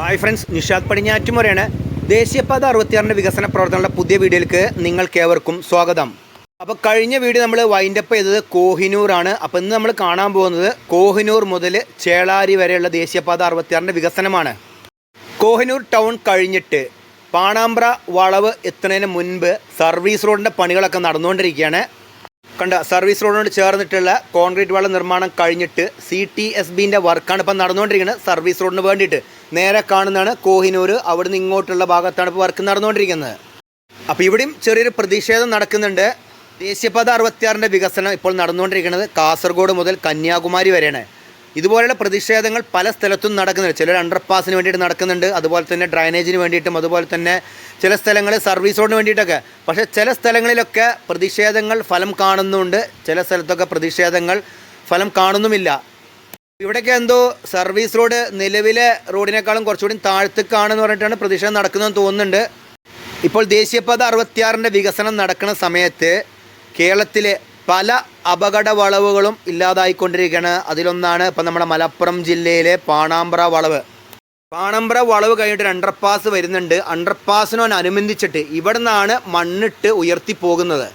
Hi friends Nishad പടിഞ്ഞാറ്റുമുറയാണ് ദേശീയപാത അറുപത്തിയാറിന്റെ വികസന പ്രവർത്തനങ്ങളുടെ പുതിയ വീഡിയോയിലേക്ക് നിങ്ങൾക്കേവർക്കും സ്വാഗതം. അപ്പോൾ കഴിഞ്ഞ വീഡിയോ നമ്മൾ വൈൻഡപ്പ് ചെയ്തത് കോഹിനൂറാണ് അപ്പോൾ ഇന്ന് നമ്മൾ കാണാൻ പോകുന്നത് കോഹിനൂർ മുതൽ ചേളാരി വരെയുള്ള ദേശീയപാത അറുപത്തിയാറിന്റെ വികസനമാണ്. കോഹിനൂർ ടൗൺ കഴിഞ്ഞിട്ട് പാണാമ്പ്ര വളവ് എത്തുന്നതിന് മുൻപ് സർവീസ് റോഡിന്റെ പണികളൊക്കെ നടന്നുകൊണ്ടിരിക്കുകയാണ്. കണ്ട സർവീസ് റോഡിനോട് ചേർന്നിട്ടുള്ള കോൺക്രീറ്റ് വള നിർമ്മാണം കഴിഞ്ഞിട്ട് സി ടി എസ് ബിന്റെ വർക്കാണ് ഇപ്പം നടന്നുകൊണ്ടിരിക്കുന്നത്. സർവീസ് റോഡിന് വേണ്ടിയിട്ട്. നേരെ കാണുന്നതാണ് കോഹിനൂർ. അവിടുന്ന് ഇങ്ങോട്ടുള്ള ഭാഗത്താണ് ഇപ്പോൾ വർക്ക് നടന്നുകൊണ്ടിരിക്കുന്നത്. അപ്പോൾ ഇവിടെയും ചെറിയൊരു പ്രതിഷേധം നടക്കുന്നുണ്ട്. ദേശീയപാത അറുപത്തിയാറിന്റെ വികസനം ഇപ്പോൾ നടന്നുകൊണ്ടിരിക്കുന്നത് കാസർഗോഡ് മുതൽ കന്യാകുമാരി വരെയാണ്. ഇതുപോലെയുള്ള പ്രതിഷേധങ്ങൾ പല സ്ഥലത്തും നടക്കുന്നുണ്ട്. ചിലർ അണ്ടർപാസിന് വേണ്ടിയിട്ട് നടക്കുന്നുണ്ട്. അതുപോലെ തന്നെ ഡ്രൈനേജിന് വേണ്ടിയിട്ടും അതുപോലെ തന്നെ ചില സ്ഥലങ്ങളിൽ സർവീസ് റോഡിന് വേണ്ടിയിട്ടൊക്കെ. പക്ഷേ ചില സ്ഥലങ്ങളിലൊക്കെ പ്രതിഷേധങ്ങൾ ഫലം കാണുന്നുണ്ട്. ചില സ്ഥലത്തൊക്കെ പ്രതിഷേധങ്ങൾ ഫലം കാണുന്നുമില്ല. ഇവിടെയൊക്കെ എന്തോ സർവീസ് റോഡ് നിലവിലെ റോഡിനേക്കാളും കുറച്ചുകൂടി താഴ്ത്തിക്കാണെന്ന് പറഞ്ഞിട്ടാണ് പ്രതിഷേധം നടക്കുന്നതെന്ന് തോന്നുന്നുണ്ട്. ഇപ്പോൾ ദേശീയപാത അറുപത്തിയാറിന്റെ വികസനം നടക്കുന്ന സമയത്ത് കേരളത്തിലെ പല അപകട വളവുകളും ഇല്ലാതായിക്കൊണ്ടിരിക്കുകയാണ്. അതിലൊന്നാണ് ഇപ്പം നമ്മുടെ മലപ്പുറം ജില്ലയിലെ പാണാമ്പ്ര വളവ്. പാണമ്പ്ര വളവ് കഴിഞ്ഞിട്ട് അണ്ടർപാസ് വരുന്നുണ്ട്. അണ്ടർപാസിനോടനുബന്ധിച്ചിട്ട് ഇവിടെ നിന്നാണ് മണ്ണിട്ട് ഉയർത്തി പോകുന്നത്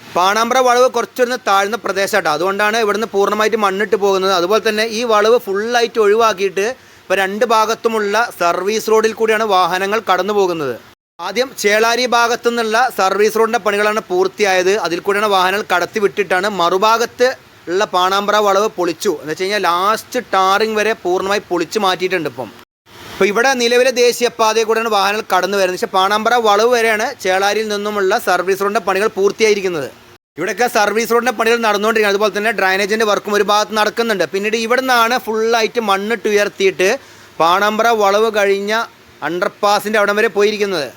പാണാമ്പ്ര വളവ് കുറച്ചൊന്ന് താഴ്ന്ന പ്രദേശമാട്ടോ അതുകൊണ്ടാണ് ഇവിടുന്ന് പൂർണമായിട്ട് മണ്ണിട്ട് പോകുന്നത്. അതുപോലെ തന്നെ ഈ വളവ് ഫുള്ളായിട്ട് ഒഴിവാക്കിയിട്ട് ഇപ്പോൾ രണ്ട് ഭാഗത്തുമുള്ള സർവീസ് റോഡിൽ കൂടിയാണ് വാഹനങ്ങൾ കടന്നു പോകുന്നത് ആദ്യം ചേളാരി ഭാഗത്തു നിന്നുള്ള സർവീസ് റോഡിന്റെ പണികളാണ് പൂർത്തിയായത്. അതിൽ കൂടെയാണ് വാഹനങ്ങൾ കടത്തി വിട്ടിട്ടാണ് മറുഭാഗത്ത് ഉള്ള പാണാമ്പ്ര വളവ് പൊളിച്ചു. എന്ന് വെച്ച് കഴിഞ്ഞാൽ ലാസ്റ്റ് ടാറിങ് വരെ പൂർണമായി പൊളിച്ചു മാറ്റിയിട്ടുണ്ട് ഇപ്പം. ഇപ്പോൾ ഇവിടെ നിലവിലെ ദേശീയപാതയിൽ കൂടെയാണ് വാഹനങ്ങൾ കടന്നു വരുന്നത്. പക്ഷേ പാണാമ്പ്ര വളവ് വരെയാണ് ചേളാരിയിൽ നിന്നുമുള്ള സർവീസ് റോഡിന്റെ പണികൾ പൂർത്തിയായിരിക്കുന്നത്. ഇവിടെയൊക്കെ സർവീസ് റോഡിന്റെ പണികൾ നടന്നുകൊണ്ടിരിക്കുന്നത് അതുപോലെ തന്നെ ഡ്രൈനേജിന്റെ വർക്കും ഒരു ഭാഗത്ത് നടക്കുന്നുണ്ട്. പിന്നീട് ഇവിടെ നിന്നാണ് ഫുള്ളായിട്ട് മണ്ണിട്ട് ഉയർത്തിയിട്ട് പാണാമ്പ്ര വളവ് കഴിഞ്ഞ അണ്ടർപാസിന്റെ അവിടം വരെ പോയിരിക്കുന്നത്.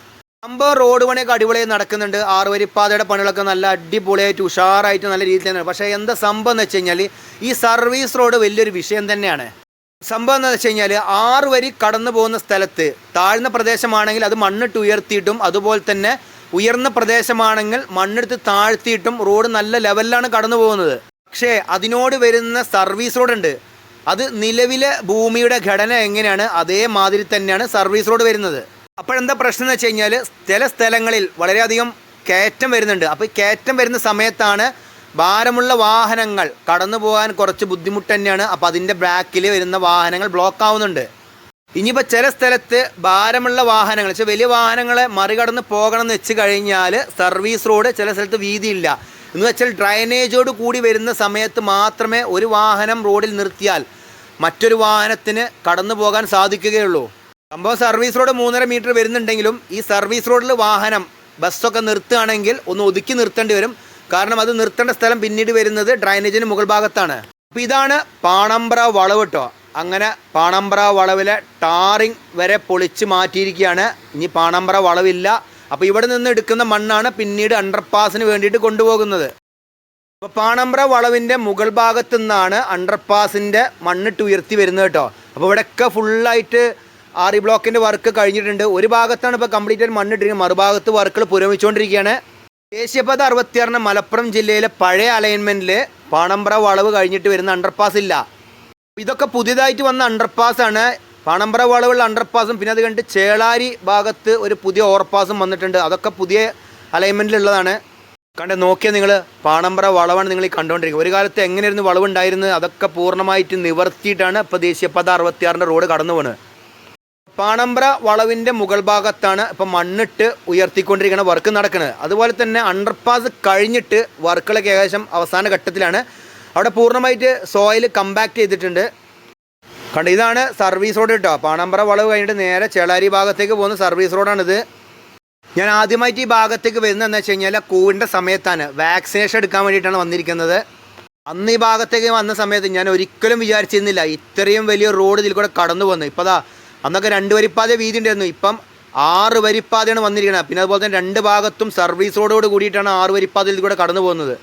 സംഭവം റോഡ് പണിയൊക്കെ അടിപൊളിയായി നടക്കുന്നുണ്ട്. ആറുവരിപ്പാതയുടെ പണികളൊക്കെ നല്ല അടിപൊളിയായിട്ട് ഉഷാറായിട്ട് നല്ല രീതിയിൽ തന്നെ പക്ഷേ എന്താ സംഭവം എന്ന് വെച്ച് കഴിഞ്ഞാൽ ഈ സർവീസ് റോഡ് വലിയൊരു വിഷയം തന്നെയാണ്. സംഭവം എന്താണെന്ന് വെച്ച് കഴിഞ്ഞാൽ ആറ് വരി കടന്നു പോകുന്ന സ്ഥലത്ത് താഴ്ന്ന പ്രദേശമാണെങ്കിൽ അത് മണ്ണിട്ട് ഉയർത്തിയിട്ടും അതുപോലെ തന്നെ ഉയർന്ന പ്രദേശമാണെങ്കിൽ മണ്ണെടുത്ത് താഴ്ത്തിയിട്ടും റോഡ് നല്ല ലെവലിലാണ് കടന്നു പോകുന്നത്. പക്ഷേ അതിനോട് വരുന്ന സർവീസ് റോഡ് ഉണ്ട്. അത് നിലവിലെ ഭൂമിയുടെ ഘടന എങ്ങനെയാണ്? അതേമാതിരി തന്നെയാണ് സർവീസ് റോഡ് വരുന്നത്. അപ്പോഴെന്താ പ്രശ്നം എന്ന് വെച്ച് കഴിഞ്ഞാൽ ചില സ്ഥലങ്ങളിൽ വളരെയധികം കയറ്റം വരുന്നുണ്ട്. അപ്പോൾ ഈ കയറ്റം വരുന്ന സമയത്താണ് ഭാരമുള്ള വാഹനങ്ങൾ കടന്നു പോകാൻ കുറച്ച് ബുദ്ധിമുട്ട് തന്നെയാണ്. അപ്പോൾ അതിന്റെ ബാക്കിൽ വരുന്ന വാഹനങ്ങൾ ബ്ലോക്ക് ആവുന്നുണ്ട്. ഇനിയിപ്പോൾ ചില സ്ഥലത്ത് ഭാരമുള്ള വാഹനങ്ങൾ വെച്ചാൽ വലിയ വാഹനങ്ങളെ മറികടന്ന് പോകണം എന്ന് വെച്ച് കഴിഞ്ഞാൽ സർവീസ് റോഡ് ചില സ്ഥലത്ത് വീതിയില്ല. എന്ന് വെച്ചാൽ ഡ്രൈനേജോട് കൂടി വരുന്ന സമയത്ത് മാത്രമേ ഒരു വാഹനം റോഡിൽ നിർത്തിയാൽ മറ്റൊരു വാഹനത്തിന് കടന്നു പോകാൻ സാധിക്കുകയുള്ളൂ. സംഭവം സർവീസ് റോഡ് മൂന്നര മീറ്റർ വരുന്നുണ്ടെങ്കിലും ഈ സർവീസ് റോഡിൽ വാഹനം ബസ്സൊക്കെ നിർത്തുകയാണെങ്കിൽ ഒന്ന് ഒതുക്കി നിർത്തേണ്ടി വരും. കാരണം അത് നിർത്തേണ്ട സ്ഥലം പിന്നീട് വരുന്നത് ഡ്രൈനേജിന് മുകൾ ഭാഗത്താണ്. അപ്പോൾ ഇതാണ് പാണമ്പ്ര വളവ് കേട്ടോ അങ്ങനെ പാണമ്പ്ര വളവിലെ ടാറിങ് വരെ പൊളിച്ച് മാറ്റിയിരിക്കുകയാണ്. ഇനി പാണമ്പ്ര വളവില്ല. അപ്പോൾ ഇവിടെ നിന്ന് എടുക്കുന്ന മണ്ണാണ് പിന്നീട് അണ്ടർപാസിന് വേണ്ടിയിട്ട് കൊണ്ടുപോകുന്നത്. അപ്പോൾ പാണമ്പ്ര വളവിന്റെ മുകൾ ഭാഗത്തു നിന്നാണ് അണ്ടർപാസിന്റെ മണ്ണിട്ട് ഉയർത്തി വരുന്നത് കേട്ടോ അപ്പോൾ ഇവിടെയൊക്കെ ഫുള്ളായിട്ട് ആറി ബ്ലോക്കിന്റെ വർക്ക് കഴിഞ്ഞിട്ടുണ്ട്. ഒരു ഭാഗത്താണ് ഇപ്പോൾ കംപ്ലീറ്റ് മണ്ണിട്ടിരിക്കുന്നത്. മറുഭാഗത്ത് വർക്കുകൾ പുരോഗമിച്ചുകൊണ്ടിരിക്കുകയാണ്. ദേശീയപാത അറുപത്തിയാറിന് മലപ്പുറം ജില്ലയിലെ പഴയ അലൈൻമെന്റിൽ പാണമ്പ്ര വളവ് കഴിഞ്ഞിട്ട് വരുന്ന അണ്ടർപാസ് ഇല്ല. ഇതൊക്കെ പുതിയതായിട്ട് വന്ന അണ്ടർപാസ് ആണ്. പാണമ്പ്ര വളവുള്ള അണ്ടർപാസും പിന്നെ അത് കണ്ട് ചേളാരി ഭാഗത്ത് ഒരു പുതിയ ഓവർപാസും വന്നിട്ടുണ്ട്. അതൊക്കെ പുതിയ അലൈൻമെന്റിലുള്ളതാണ് കണ്ട് നോക്കിയാൽ നിങ്ങൾ പാണമ്പ്ര വളവാണ് നിങ്ങൾ ഈ കണ്ടുകൊണ്ടിരിക്കുന്നത് ഒരു കാലത്ത് എങ്ങനെയായിരുന്നു വളവുണ്ടായിരുന്നത്? അതൊക്കെ പൂർണമായിട്ട് നിവർത്തിയിട്ടാണ് ഇപ്പോൾ ദേശീയപാത അറുപത്തിയാറിന്റെ റോഡ് കടന്നു പോകുന്നത് പാണമ്പ്ര വളവിന്റെ മുകൾ ഭാഗത്താണ് ഇപ്പം മണ്ണിട്ട് ഉയർത്തിക്കൊണ്ടിരിക്കുന്ന വർക്ക് നടക്കുന്നത് അതുപോലെ തന്നെ അണ്ടർപാസ് കഴിഞ്ഞിട്ട് വർക്കുകളൊക്കെ ഏകദേശം അവസാന ഘട്ടത്തിലാണ്. അവിടെ പൂർണമായിട്ട് സോയിൽ കമ്പാക്ട് ചെയ്തിട്ടുണ്ട്. കണ്ട ഇതാണ് സർവീസ് റോഡ് കേട്ടോ പാണമ്പ്ര വളവ് കഴിഞ്ഞിട്ട് നേരെ ചേളാരി ഭാഗത്തേക്ക് പോകുന്ന സർവീസ് റോഡാണിത് ഞാൻ ആദ്യമായിട്ട് ഈ ഭാഗത്തേക്ക് വരുന്നത് എന്ന് വെച്ച് കഴിഞ്ഞാൽ കോവിഡിന്റെ സമയത്താണ്. വാക്സിനേഷൻ എടുക്കാൻ വേണ്ടിയിട്ടാണ് വന്നിരിക്കുന്നത്. അന്ന് ഈ ഭാഗത്തേക്ക് വന്ന സമയത്ത് ഞാൻ ഒരിക്കലും വിചാരിച്ചിരുന്നില്ല. ഇത്രയും വലിയ റോഡ് ഇതിൽ കൂടെ കടന്നു പോകുന്നത് ഇപ്പോൾ അന്നൊക്കെ രണ്ട് വരിപ്പാത വീതി ഉണ്ടായിരുന്നു. ഇപ്പം ആറ് വരിപ്പാതയാണ് വന്നിരിക്കുന്നത്. പിന്നെ അതുപോലെ തന്നെ രണ്ട് ഭാഗത്തും സർവീസ് റോഡോട് കൂടിയിട്ടാണ് ആറ് വരിപ്പാതയിൽ കൂടെ കടന്നു പോകുന്നത്.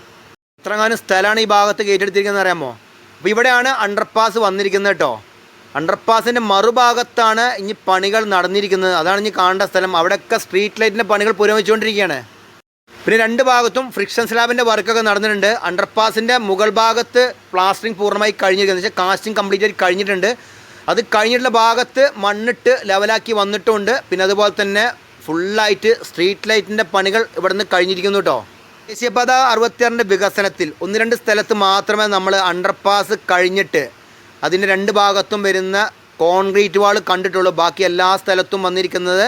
എത്രങ്ങാനും സ്ഥലമാണ് ഈ ഭാഗത്ത് കയറ്റെടുത്തിരിക്കുന്നത് അറിയാമോ? അപ്പോൾ ഇവിടെയാണ് അണ്ടർപാസ് വന്നിരിക്കുന്നത് കേട്ടോ. അണ്ടർപാസിന്റെ മറുഭാഗത്താണ് ഇനി പണികൾ നടന്നിരിക്കുന്നത്. അതാണ് ഇനി കാണേണ്ട സ്ഥലം. അവിടെയൊക്കെ സ്ട്രീറ്റ് ലൈറ്റിന്റെ പണികൾ പുരോഗമിച്ചുകൊണ്ടിരിക്കുകയാണ്. പിന്നെ രണ്ട് ഭാഗത്തും ഫ്രിക്ഷൻ സ്ലാബിന്റെ വർക്കൊക്കെ നടന്നിട്ടുണ്ട്. അണ്ടർപാസിന്റെ മുകൾ ഭാഗത്ത് പ്ലാസ്റ്ററിങ് പൂർണമായി കഴിഞ്ഞിരിക്കുന്നത് വെച്ചാൽ കാസ്റ്റിംഗ് കംപ്ലീറ്റ് ആയിട്ട് കഴിഞ്ഞിട്ടുണ്ട്. അത് കഴിഞ്ഞിട്ടുള്ള ഭാഗത്ത് മണ്ണിട്ട് ലെവലാക്കി വന്നിട്ടുണ്ട്. പിന്നെ അതുപോലെ തന്നെ ഫുള്ളായിട്ട് സ്ട്രീറ്റ് ലൈറ്റിന്റെ പണികൾ ഇവിടുന്ന് കഴിഞ്ഞിരിക്കുന്നു കേട്ടോ ദേശീയപാത അറുപത്തിയാറിന്റെ വികസനത്തിൽ ഒന്ന് രണ്ട് സ്ഥലത്ത് മാത്രമേ നമ്മൾ അണ്ടർപാസ് കഴിഞ്ഞിട്ട് അതിന്റെ രണ്ട് ഭാഗത്തും വരുന്ന കോൺക്രീറ്റ് വാൾ കണ്ടിട്ടുള്ളൂ. ബാക്കി എല്ലാ സ്ഥലത്തും വന്നിരിക്കുന്നത്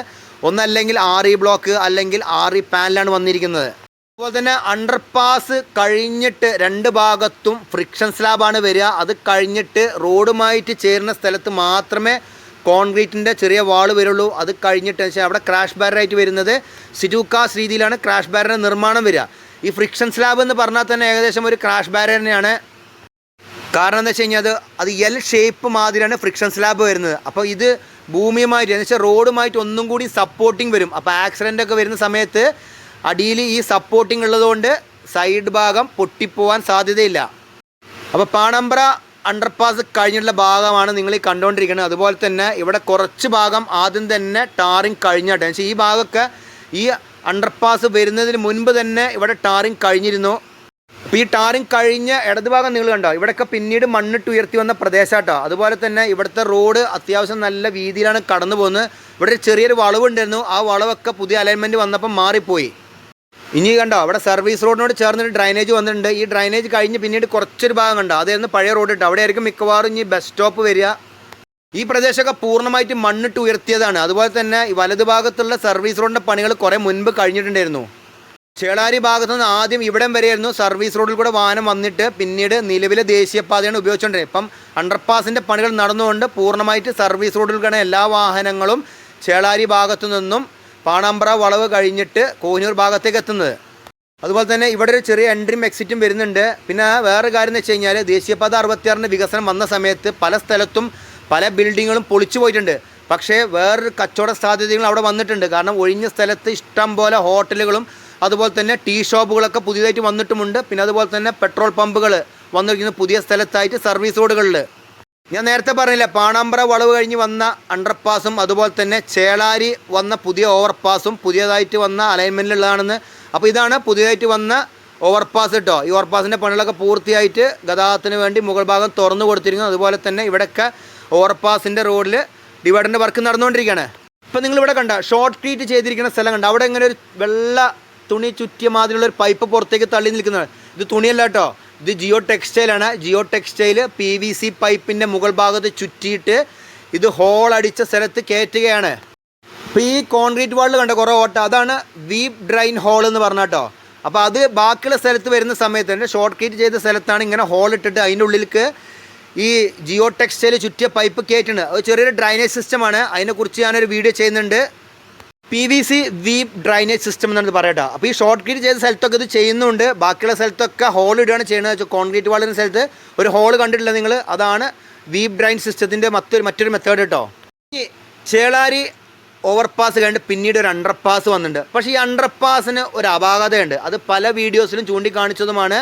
ഒന്നല്ലെങ്കിൽ ആർ ഇ ബ്ലോക്ക് അല്ലെങ്കിൽ ആർ ഇ പാനലാണ് വന്നിരിക്കുന്നത്. അതുപോലെ തന്നെ അണ്ടർപാസ് കഴിഞ്ഞിട്ട് രണ്ട് ഭാഗത്തും ഫ്രിക്ഷൻ സ്ലാബാണ് വരിക. അത് കഴിഞ്ഞിട്ട് റോഡുമായിട്ട് ചേരുന്ന സ്ഥലത്ത് മാത്രമേ കോൺക്രീറ്റിന്റെ ചെറിയ വാൾ വരുള്ളൂ. അത് കഴിഞ്ഞിട്ട് വെച്ചാൽ അവിടെ ക്രാഷ് ബാരറായിട്ട് വരുന്നത് സിജുക്കാസ് രീതിയിലാണ് ക്രാഷ് ബാരറിന്റെ നിർമ്മാണം വരിക. ഈ ഫ്രിക്ഷൻ സ്ലാബ് എന്ന് പറഞ്ഞാൽ തന്നെ ഏകദേശം ഒരു ക്രാഷ് ബാരർ തന്നെയാണ്. കാരണം എന്താ വെച്ച് കഴിഞ്ഞാൽ അത് അത് എൽ ഷേപ്പ് മാതിരിയാണ് ഫ്രിക്ഷൻ സ്ലാബ് വരുന്നത്. അപ്പോൾ ഇത് ഭൂമിയുമായിട്ട് എന്ന് വെച്ചാൽ റോഡുമായിട്ട് ഒന്നും കൂടി സപ്പോർട്ടിങ് വരും. അപ്പോൾ ആക്സിഡന്റ് ഒക്കെ വരുന്ന സമയത്ത് അടിയിൽ ഈ സപ്പോർട്ടിങ് ഉള്ളതുകൊണ്ട് സൈഡ് ഭാഗം പൊട്ടിപ്പോവാൻ സാധ്യതയില്ല. അപ്പോൾ പാണമ്പ്ര അണ്ടർപാസ് കഴിഞ്ഞിട്ടുള്ള ഭാഗമാണ് നിങ്ങൾ ഈ കണ്ടുകൊണ്ടിരിക്കുന്നത് അതുപോലെ തന്നെ ഇവിടെ കുറച്ച് ഭാഗം ആദ്യം തന്നെ ടാറിങ് കഴിഞ്ഞിട്ട് പക്ഷേ ഈ ഭാഗമൊക്കെ ഈ അണ്ടർപാസ് വരുന്നതിന് മുൻപ് തന്നെ ഇവിടെ ടാറിങ് കഴിഞ്ഞിരുന്നു. അപ്പോൾ ഈ ടാറിങ് കഴിഞ്ഞ ഇടത് ഭാഗം നിങ്ങൾ കണ്ടോ? ഇവിടെയൊക്കെ പിന്നീട് മണ്ണിട്ട് ഉയർത്തി വന്ന പ്രദേശമാട്ടോ അതുപോലെ തന്നെ ഇവിടുത്തെ റോഡ് അത്യാവശ്യം നല്ല വീതിയിലാണ് കടന്നു പോകുന്നത് ഇവിടെ ഒരു ചെറിയൊരു വളവുണ്ടായിരുന്നു. ആ വളവൊക്കെ പുതിയ അലൈൻമെന്റ് വന്നപ്പോൾ മാറിപ്പോയി. ഇനി കണ്ടോ അവിടെ സർവീസ് റോഡിനോട് ചേർന്നൊരു ഡ്രൈനേജ് വന്നിട്ടുണ്ട്. ഈ ഡ്രൈനേജ് കഴിഞ്ഞ് പിന്നീട് കുറച്ചൊരു ഭാഗം കണ്ടോ അതായിരുന്നു പഴയ റോഡ് ഇട്ട്. അവിടെ ആയിരിക്കും മിക്കവാറും ഇനി ബസ് സ്റ്റോപ്പ് വരിക. ഈ പ്രദേശമൊക്കെ പൂർണമായിട്ട് മണ്ണിട്ട് ഉയർത്തിയതാണ്. അതുപോലെ തന്നെ ഈ വലതു ഭാഗത്തുള്ള സർവീസ് റോഡിന്റെ പണികൾ കുറേ മുൻപ് കഴിഞ്ഞിട്ടുണ്ടായിരുന്നു. ചേളാരി ഭാഗത്തു നിന്ന് ആദ്യം ഇവിടം വരെയായിരുന്നു സർവീസ് റോഡിൽ കൂടെ വാഹനം വന്നിട്ട് പിന്നീട് നിലവിലെ ദേശീയപാതയാണ് ഉപയോഗിച്ചുകൊണ്ടിരുന്നത്. ഇപ്പം അണ്ടർപാസിന്റെ പണികൾ നടന്നുകൊണ്ട് പൂർണമായിട്ട് സർവീസ് റോഡിൽ കൂടെ എല്ലാ വാഹനങ്ങളും ചേളാരി ഭാഗത്തു നിന്നും പാണാമ്പ്ര വളവ് കഴിഞ്ഞിട്ട് കോഹിനൂർ ഭാഗത്തേക്ക് എത്തുന്നത് അതുപോലെ തന്നെ ഇവിടെ ഒരു ചെറിയ എൻട്രിയും എക്സിറ്റും വരുന്നുണ്ട്. പിന്നെ വേറെ കാര്യം എന്ന് വെച്ച് കഴിഞ്ഞാൽ ദേശീയപാത അറുപത്തിയാറിന്റെ വികസനം വന്ന സമയത്ത് പല സ്ഥലത്തും പല ബിൽഡിങ്ങുകളും പൊളിച്ചു പോയിട്ടുണ്ട്. പക്ഷേ വേറൊരു കച്ചവട സാധ്യതകൾ അവിടെ വന്നിട്ടുണ്ട്. കാരണം ഒഴിഞ്ഞ സ്ഥലത്ത് ഇഷ്ടം പോലെ ഹോട്ടലുകളും അതുപോലെ തന്നെ ടീ ഷോപ്പുകളൊക്കെ പുതിയതായിട്ട് വന്നിട്ടുമുണ്ട്. പിന്നെ അതുപോലെ തന്നെ പെട്രോൾ പമ്പുകൾ വന്നിരിക്കുന്ന പുതിയ സ്ഥലത്തായിട്ട് സർവീസ് റോഡുകളിൽ ഞാൻ നേരത്തെ പറഞ്ഞില്ല പാണാമ്പ്ര വളവ് കഴിഞ്ഞ് വന്ന അണ്ടർപാസും അതുപോലെ തന്നെ ചേളാരി വന്ന പുതിയ ഓവർപാസും പുതിയതായിട്ട് വന്ന അലൈൻമെന്റിലുള്ളതാണെന്ന് അപ്പോൾ ഇതാണ് പുതിയതായിട്ട് വന്ന ഓവർപാസ് കേട്ടോ ഈ ഓവർപാസിന്റെ പണികളൊക്കെ പൂർത്തിയായിട്ട് ഗതാഗതത്തിന് വേണ്ടി മുകൾ ഭാഗം തുറന്നു കൊടുത്തിരിക്കുന്നു. അതുപോലെ തന്നെ ഇവിടെയൊക്കെ ഓവർപാസിന്റെ റോഡിൽ ഡിവൈഡറിന്റെ വർക്ക് നടന്നുകൊണ്ടിരിക്കുകയാണ്. ഇപ്പം നിങ്ങളിവിടെ കണ്ട ഷോർട്ട് ട്രീറ്റ് ചെയ്തിരിക്കുന്ന സ്ഥലം കണ്ട അവിടെ ഇങ്ങനെ ഒരു വെള്ള തുണി ചുറ്റിയ മാതിരിയുള്ള ഒരു പൈപ്പ് പുറത്തേക്ക് തള്ളി നിൽക്കുന്നത് ഇത് തുണിയല്ല കേട്ടോ ഇത് geo ടെക്സ്റ്റൈലാണ് geo textile P V C പൈപ്പിന്റെ മുകൾ ഭാഗത്ത് ചുറ്റിയിട്ട് ഇത് ഹോൾ അടിച്ച സ്ഥലത്ത് കയറ്റുകയാണ് അപ്പോൾ ഈ കോൺക്രീറ്റ് വാളിൽ കണ്ട? കുറേ ഓട്ട. അതാണ് വീപ് ഡ്രൈൻ ഹോൾ എന്ന് പറഞ്ഞ കേട്ടോ. അപ്പോൾ അത് ബാക്കിയുള്ള സ്ഥലത്ത് വരുന്ന സമയത്ത് തന്നെ ഷോർട്ട് കീറ്റ് ചെയ്ത സ്ഥലത്താണ് ഇങ്ങനെ ഹോൾ ഇട്ടിട്ട് അതിന്റെ ഉള്ളിലേക്ക് ഈ ജിയോ ടെക്സ്റ്റൈൽ ചുറ്റിയ പൈപ്പ് കയറ്റുന്നത് അത് ചെറിയൊരു ഡ്രൈനേജ് സിസ്റ്റമാണ് അതിനെക്കുറിച്ച് ഞാനൊരു വീഡിയോ ചെയ്യുന്നുണ്ട്. P V C weep drainage system എന്നാണ് പറയട്ടോ. അപ്പോൾ ഈ ഷോർട്ട് കീറ്റ് ചെയ്ത സ്ഥലത്തൊക്കെ ഇത് ചെയ്യുന്നുണ്ട്. ബാക്കിയുള്ള സ്ഥലത്തൊക്കെ ഹോൾ ഇടുകയാണ് ചെയ്യുന്നത്. വെച്ചാൽ കോൺക്രീറ്റ് വാളിന്റെ സ്ഥലത്ത് ഒരു ഹോൾ കണ്ടിട്ടില്ല നിങ്ങൾ അതാണ് വീപ് ഡ്രൈൻ സിസ്റ്റത്തിന്റെ മറ്റൊരു മറ്റൊരു മെത്തേഡ് കേട്ടോ ഈ ചേളാരി ഓവർപാസ് കഴിഞ്ഞ് പിന്നീട് ഒരു അണ്ടർപാസ് വന്നിട്ടുണ്ട്. പക്ഷേ ഈ അണ്ടർപാസിന് ഒരു അപാകതയുണ്ട്. അത് പല വീഡിയോസിലും ചൂണ്ടിക്കാണിച്ചതുമാണ്.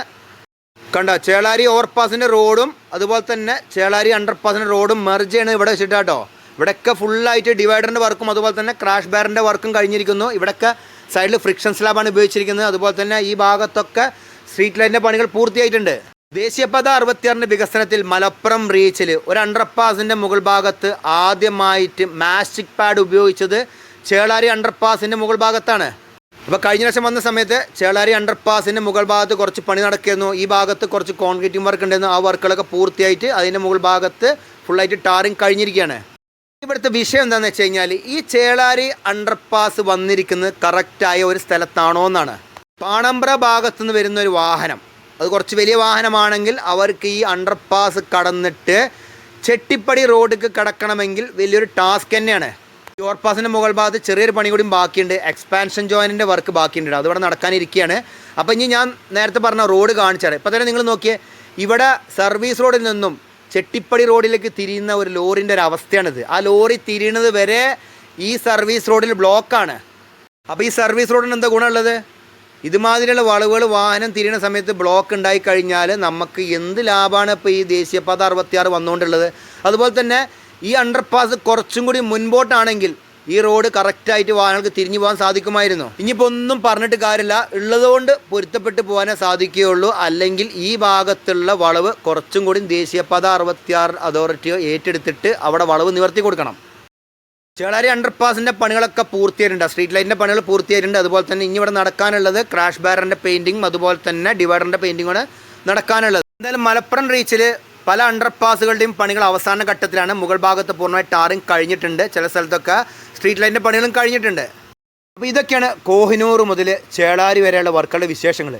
കണ്ടോ? ചേളാരി ഓവർപാസിന്റെ റോഡും അതുപോലെ തന്നെ ചേളാരി അണ്ടർപാസിന്റെ റോഡും മെർജ് ചെയ്യണത് ഇവിടെ വെച്ചിട്ടാട്ടോ. ഇവിടെയൊക്കെ ഫുള്ളായിട്ട് ഡിവൈഡറിന്റെ വർക്കും അതുപോലെ തന്നെ ക്രാഷ് ബാറിന്റെ വർക്കും കഴിഞ്ഞിരിക്കുന്നു. ഇവിടെയൊക്കെ സൈഡിൽ ഫ്രിക്ഷൻ സ്ലാബാണ് ഉപയോഗിച്ചിരിക്കുന്നത്. അതുപോലെ തന്നെ ഈ ഭാഗത്തൊക്കെ സ്ട്രീറ്റ് ലൈറ്റിന്റെ പണികൾ പൂർത്തിയായിട്ടുണ്ട്. ദേശീയപാത അറുപത്തിയാറിന്റെ വികസനത്തിൽ മലപ്പുറം റീച്ചിൽ ഒരു അണ്ടർപാസിന്റെ മുകൾ ഭാഗത്ത് ആദ്യമായിട്ട് മാസ്റ്റിക് പാഡ് ഉപയോഗിച്ചത് ചേളാരി അണ്ടർപാസിന്റെ മുകൾ ഭാഗത്താണ്. അപ്പോൾ കഴിഞ്ഞ വർഷം വന്ന സമയത്ത് ചേളാരി അണ്ടർപാസിന്റെ മുകൾ ഭാഗത്ത് കുറച്ച് പണി നടക്കുന്നു ഈ ഭാഗത്ത് കുറച്ച് കോൺക്രീറ്റിംഗ് വർക്ക് ഉണ്ടായിരുന്നു ആ വർക്കുകളൊക്കെ പൂർത്തിയായിട്ട് അതിന്റെ മുകൾ ഭാഗത്ത് ഫുള്ളായിട്ട് ടാറിങ് കഴിഞ്ഞിരിക്കുകയാണ്. ഇവിടുത്തെ വിഷയം എന്താണെന്ന് വെച്ച് കഴിഞ്ഞാൽ ഈ ചേളാരി അണ്ടർപാസ് വന്നിരിക്കുന്നത് കറക്റ്റായ ഒരു സ്ഥലത്താണോ എന്നാണ്. പാണമ്പ്ര ഭാഗത്തുനിന്ന് വരുന്ന ഒരു വാഹനം. അത് കുറച്ച് വലിയ വാഹനമാണെങ്കിൽ അവർക്ക് ഈ അണ്ടർപാസ് കടന്നിട്ട് ചെട്ടിപ്പടി റോഡിലേക്ക് കടക്കണമെങ്കിൽ വലിയൊരു ടാസ്ക് തന്നെയാണ്. ഈ ഓവർപാസിന്റെ മുകൾ ഭാഗത്ത് ചെറിയൊരു പണി കൂടിയും ബാക്കിയുണ്ട്. എക്സ്പാൻഷൻ ജോയിനിന്റെ വർക്ക് ബാക്കിയുണ്ട്. അതിവിടെ നടക്കാനിരിക്കുകയാണ്. അപ്പോൾ ഇനി ഞാൻ നേരത്തെ പറഞ്ഞ റോഡ് കാണിച്ചാണ് ഇപ്പോൾ തന്നെ നിങ്ങൾ നോക്കിയേ. ഇവിടെ സർവീസ് റോഡിൽ നിന്നും ചെട്ടിപ്പടി റോഡിലേക്ക് തിരിയുന്ന ഒരു ലോറിന്റെ ഒരു അവസ്ഥയാണിത്. ആ ലോറി തിരിയുന്നത് വരെ ഈ സർവീസ് റോഡിൽ ബ്ലോക്കാണ്. അപ്പോൾ ഈ സർവീസ് റോഡിന് എന്താ ഗുണമുള്ളത്? ഇതുമാതിരിയുള്ള വളവുകൾ വാഹനം തിരിയുന്ന സമയത്ത് ബ്ലോക്ക് ഉണ്ടായി കഴിഞ്ഞാൽ നമുക്ക് എന്ത് ലാഭമാണ് ഇപ്പോൾ ഈ ദേശീയപാത അറുപത്തിയാറ് വന്നുകൊണ്ടുള്ളത്? അതുപോലെ തന്നെ ഈ അണ്ടർപാസ് കുറച്ചും കൂടി മുൻപോട്ടാണെങ്കിൽ ഈ റോഡ് കറക്റ്റായിട്ട് വാഹനങ്ങൾക്ക് തിരിഞ്ഞു പോകാൻ സാധിക്കുമായിരുന്നു. ഇനിയിപ്പോൾ ഒന്നും പറഞ്ഞിട്ട് കാര്യമില്ല. ഉള്ളതുകൊണ്ട് പൊരുത്തപ്പെട്ട് പോകാനേ സാധിക്കുകയുള്ളൂ. അല്ലെങ്കിൽ ഈ ഭാഗത്തുള്ള വളവ് കുറച്ചും കൂടി ദേശീയപാത അറുപത്തിയാറ് അതോറിറ്റിയോ ഏറ്റെടുത്തിട്ട് അവിടെ വളവ് നിവർത്തി കൊടുക്കണം. ചേളാരി അണ്ടർപാസിന്റെ പണികളൊക്കെ പൂർത്തിയായിട്ടുണ്ട്. സ്ട്രീറ്റ് ലൈറ്റിന്റെ പണികൾ പൂർത്തിയായിട്ടുണ്ട്. അതുപോലെ തന്നെ ഇനി ഇവിടെ നടക്കാനുള്ളത് ക്രാഷ് ബാരറിന്റെ പെയിന്റിങ്ങും അതുപോലെ തന്നെ ഡിവൈഡറിന്റെ പെയിന്റിങ്ങാണ് നടക്കാനുള്ളത്. എന്തായാലും മലപ്പുറം റീച്ചിൽ പല അണ്ടർപാസുകളുടെയും പണികൾ അവസാന ഘട്ടത്തിലാണ്. മുകൾ ഭാഗത്ത് പൂർണമായി ടാറിങ് കഴിഞ്ഞിട്ടുണ്ട്. ചില സ്ഥലത്തൊക്കെ സ്ട്രീറ്റ് ലൈറ്റിന്റെ പണികളും കഴിഞ്ഞിട്ടുണ്ട്. അപ്പോൾ ഇതൊക്കെയാണ് കോഹിനൂർ മുതൽ ചേളാരി വരെയുള്ള വർക്കുകളുടെ വിശേഷങ്ങൾ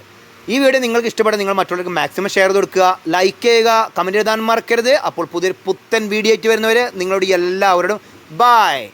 ഈ വീഡിയോ നിങ്ങൾക്ക് ഇഷ്ടപ്പെട്ട നിങ്ങൾ മറ്റുള്ളവർക്ക് മാക്സിമം ഷെയർ ചെയ്ത് കൊടുക്കുക. ലൈക്ക് ചെയ്യുക. കമന്റ് എഴുതാൻ മറക്കരുത്. അപ്പോൾ പുതിയൊരു പുത്തൻ വീഡിയോ ആയിട്ട് വരുന്നവർ നിങ്ങളോട് എല്ലാവരോടും ബായ്